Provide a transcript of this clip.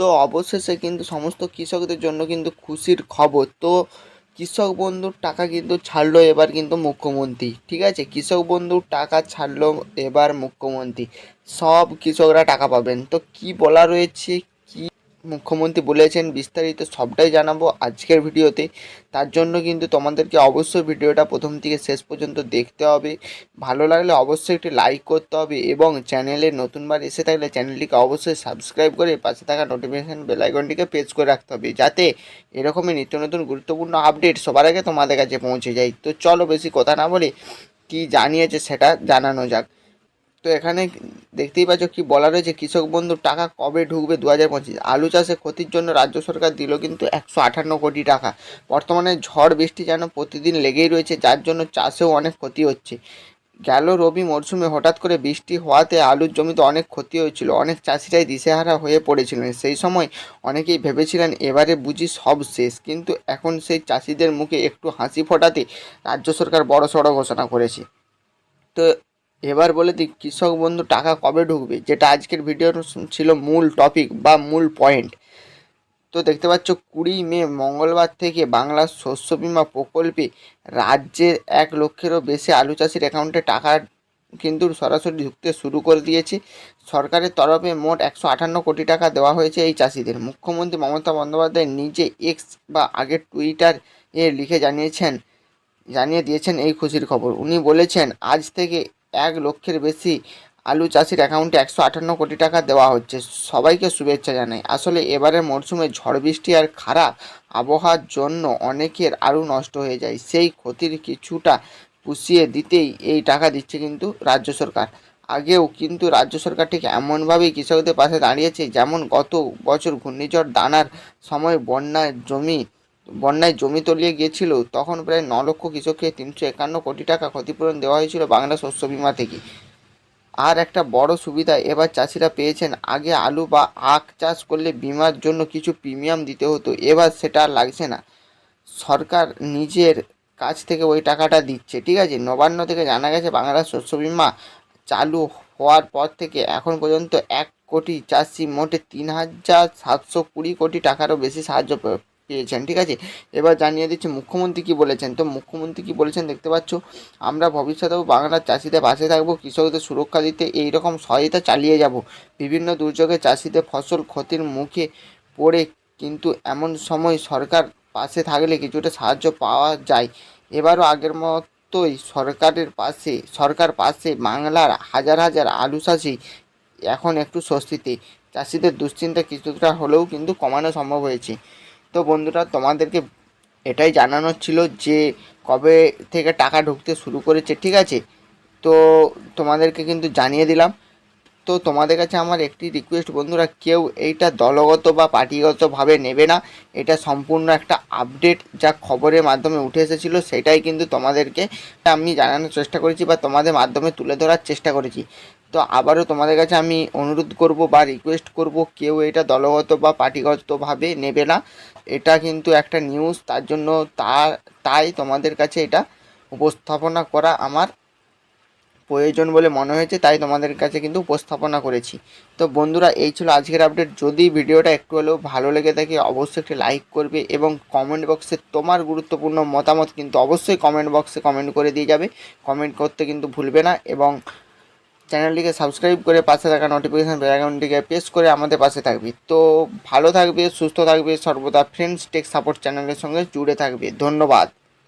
তো অবশেষে কিন্তু সমস্ত কৃষকদের জন্য কিন্তু খুশির খবর। তো কৃষক বন্ধুর টাকা কিন্তু ছাড়লো এবার কিন্তু মুখ্যমন্ত্রী, ঠিক আছে? কৃষক বন্ধুর টাকা ছাড়লো এবার মুখ্যমন্ত্রী। সব কৃষকরা টাকা পাবেন। তো কি বলা রয়েছে? কি মুখ্যমন্ত্রী বলেছেন, বিস্তারিত সবটাই জানাব আজকের ভিডিওতে। তার জন্য কিন্তু তোমাদেরকে অবশ্যই ভিডিওটা প্রথম থেকে শেষ পর্যন্ত দেখতে হবে। ভালো লাগলে অবশ্যই একটি লাইক করতে হবে এবং চ্যানেলে নতুনবার এসে থাকলে চ্যানেলটিকে অবশ্যই সাবস্ক্রাইব করে পাশে থাকা নোটিফিকেশান বেলাইকনটিকে প্রেস করে রাখতে হবে, যাতে এরকমই নিত্য নতুন গুরুত্বপূর্ণ আপডেট সবার আগে তোমাদের কাছে পৌঁছে যায়। তো চলো বেশি কথা না বলে কি জানিয়েছে সেটা জানানো যাক। তো এখানে দেখতেই পাচ্ছ কি বলা রয়েছে কৃষক বন্ধুর টাকা কবে ঢুকবে দু হাজার পঁচিশ? আলু চাষে ক্ষতির জন্য রাজ্য সরকার দিল কিন্তু একশো আটান্ন কোটি টাকা। বর্তমানে ঝড়, বৃষ্টি যেন প্রতিদিন লেগেই রয়েছে, যার জন্য চাষেও অনেক ক্ষতি হচ্ছে। গেল রবি মরশুমে হঠাৎ করে বৃষ্টি হওয়াতে আলুর জমিতে অনেক ক্ষতি হয়েছিল, অনেক চাষিরাই দিশেহারা হয়ে পড়েছিলেন। সেই সময় অনেকেই ভেবেছিলেন এবারে বুঝি সব শেষ, কিন্তু এখন সেই চাষিদের মুখে একটু হাসি ফোটাতে রাজ্য সরকার বড় সড়ো ঘোষণা করেছে। তো এবার বলে দিই, কৃষক বন্ধু, টাকা কবে ঢুকবে? যেটা আজকের ভিডিওর ছিল মূল টপিক বা মূল পয়েন্ট তো দেখতে পাচ্ছ, কুড়ি মে, মঙ্গলবার থেকে বাংলার শস্য বিমা প্রকল্পে রাজ্যের এক লক্ষেরও বেশি আলু চাষির অ্যাকাউন্টে টাকা কিন্তু সরাসরি ঢুকতে শুরু করে দিয়েছে। সরকারের তরফে মোট একশো আটান্ন কোটি টাকা দেওয়া হয়েছে এই চাষিদের। মুখ্যমন্ত্রী মমতা বন্দ্যোপাধ্যায় নিজে এক্স বা আগের টুইটার এ লিখে জানিয়েছেন, জানিয়ে দিয়েছেন এই খুশির খবর। উনি বলেছেন, আজ থেকে এক লক্ষের বেশি আলু চাষির অ্যাকাউন্টে একশো আটান্ন কোটি টাকা দেওয়া হচ্ছে। সবাইকে শুভেচ্ছা জানাই। আসলে এবারের মরশুমে ঝড় বৃষ্টি আর খারাপ আবহাওয়ার জন্য অনেকের আলু নষ্ট হয়ে যায়। সেই ক্ষতির কিছুটা পুষিয়ে দিতেই এই টাকা দিচ্ছে কিন্তু রাজ্য সরকার। আগেও কিন্তু রাজ্য সরকার ঠিক এমনভাবেই কৃষকদের পাশে দাঁড়িয়েছে, যেমন গত বছর ঘূর্ণিঝড় দানার সময় বন্যায় জমি বন্যায় জমি তলিয়ে গিয়েছিল, তখন প্রায় ন লক্ষ কৃষককে তিনশো একান্ন কোটি টাকা ক্ষতিপূরণ দেওয়া হয়েছিল বাংলা শস্য বিমা থেকে। আর একটা বড় সুবিধা, এবার চাষিরা পেয়েছেন আগে আলু বা আখ চাষ করলে বিমার জন্য কিছু প্রিমিয়াম দিতে হতো, এবার সেটা আর লাগছে না। সরকার নিজের কাছ থেকে ওই টাকাটা দিচ্ছে, ঠিক আছে? নবান্ন থেকে জানা গেছে বাংলা শস্য বিমা চালু হওয়ার পর থেকে এখন পর্যন্ত এক কোটি চাষি মোটে তিন হাজার সাতশো কুড়ি কোটি টাকারও বেশি সাহায্য পেয়েছেন, ঠিক আছে? এবার জানিয়ে দিচ্ছি, মুখ্যমন্ত্রী কি বলেছেন? তো মুখ্যমন্ত্রী কি বলেছেন দেখতে পাচ্ছ? আমরা ভবিষ্যতেও বাংলার চাষিদের পাশে থাকব, কৃষকদের সুরক্ষা দিতে এই রকম সহায়তা চালিয়ে যাব। বিভিন্ন দুর্যোগে চাষিদের ফসল ক্ষতির মুখে পড়ে কিন্তু এমন সময় সরকার পাশে থাকলে কিছুটা সাহায্য পাওয়া যায়। এবারও আগের মতোই সরকারের পাশে, সরকার পাশে বাংলার হাজার হাজার আলু চাষি এখন একটু স্বস্তিতে। চাষিদের দুশ্চিন্তা কিছুটা হলেও কিন্তু কমানো সম্ভব হয়েছে। তো বন্ধুরা, তোমাদেরকে এটাই জানানোর ছিল যে কবে থেকে টাকা ঢুকতে শুরু করেছে, ঠিক আছে? তো তোমাদেরকে কিন্তু জানিয়ে দিলাম। তো তোমাদের কাছে আমার একটি রিকোয়েস্ট বন্ধুরা, কেউ এইটা দলগত বা পার্টিগতভাবে নেবে না। এটা সম্পূর্ণ একটা আপডেট যা খবরের মাধ্যমে উঠে এসেছিল, সেটাই কিন্তু তোমাদেরকে আমি জানানোর চেষ্টা করেছি বা তোমাদের মাধ্যমে তুলে ধরার চেষ্টা করেছি। তো আবারও তোমাদের কাছে আমি অনুরোধ করব বা রিকোয়েস্ট করব, কেউ এটা দলগত বা পার্টিগতভাবে নেবে না। এটা কিন্তু একটা নিউজ তার জন্য তা, তাই তোমাদের কাছে এটা উপস্থাপনা করা আমার প্রয়োজন বলে মনে হয়েছে, তাই তোমাদের কাছে কিন্তু উপস্থাপনা করেছি। তো বন্ধুরা, এই ছিল আজকের আপডেট যদি ভিডিওটা একটু হলেও ভালো লেগে থাকে, অবশ্যই একটি লাইক করবে এবং কমেন্ট বক্সে তোমার গুরুত্বপূর্ণ মতামত কিন্তু অবশ্যই কমেন্ট বক্সে কমেন্ট করে দিয়ে যাবে। কমেন্ট করতে কিন্তু ভুলবে না এবং চ্যানেলটিকে সাবস্ক্রাইব করে পাশে থাকা নোটিফিকেশান বেলাকাউন্টটিকে প্রেস করে আমাদের পাশে থাকবে। তো ভালো থাকবে, সুস্থ থাকবে, সর্বদা ফ্রেন্ডস টেক সাপোর্ট চ্যানেলের সঙ্গে জুড়ে থাকবে। ধন্যবাদ।